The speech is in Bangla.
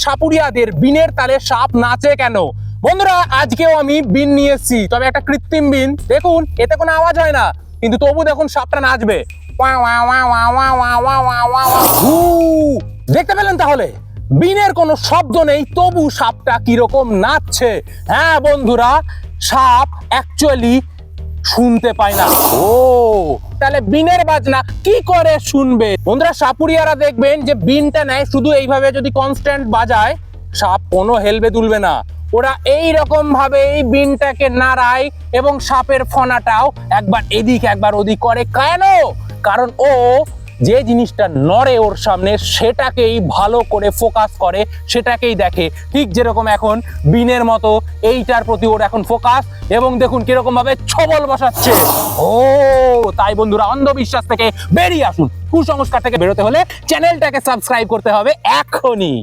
সাপুরিয়াদের বিনের তালে সাপ নাচে কেন বন্ধুরা আজকেও আমি বিন নিয়ে এসেছি তবে একটা কৃত্রিম বিন দেখুন এতে কোনো আওয়াজ হয় না কিন্তু তবু দেখুন সাপটা নাচবে দেখতে পেলেন তাহলে বিনের কোনো শব্দ নেই তবু সাপটা কীরকম নাচছে হ্যাঁ বন্ধুরা সাপ অ্যাকচুয়ালি শুনতে পায় না। ও। তাহলে বিনের বাজনা কি করে শুনবে? বন্ধুরা সাপুরিয়ারা দেখবেন যে বিনটা নেয় শুধু এইভাবে যদি কনস্ট্যান্ট বাজায় সাপ কোনো হেলবে দুলবে না। ওরা এই রকম ভাবে এই বিনটাকে নাড়ায় এবং সাপের ফনাটাও একবার এদিক একবার ওদিক করে। কেন? কারণ ও যে জিনিসটা নড়ে ওর সামনে সেটাকেই ভালো করে ফোকাস করে, সেটাকেই দেখে। ঠিক যেরকম এখন বিনের মতো এইটার প্রতি ওর এখন ফোকাস এবং দেখুন কীরকম ভাবে ছবল বসাচ্ছে। ও, তাই বন্ধুরা অন্ধবিশ্বাস থেকে বেরিয়ে আসুন। কুসংস্কার থেকে বেরোতে হলে চ্যানেলটাকে সাবস্ক্রাইব করতে হবে এখনই।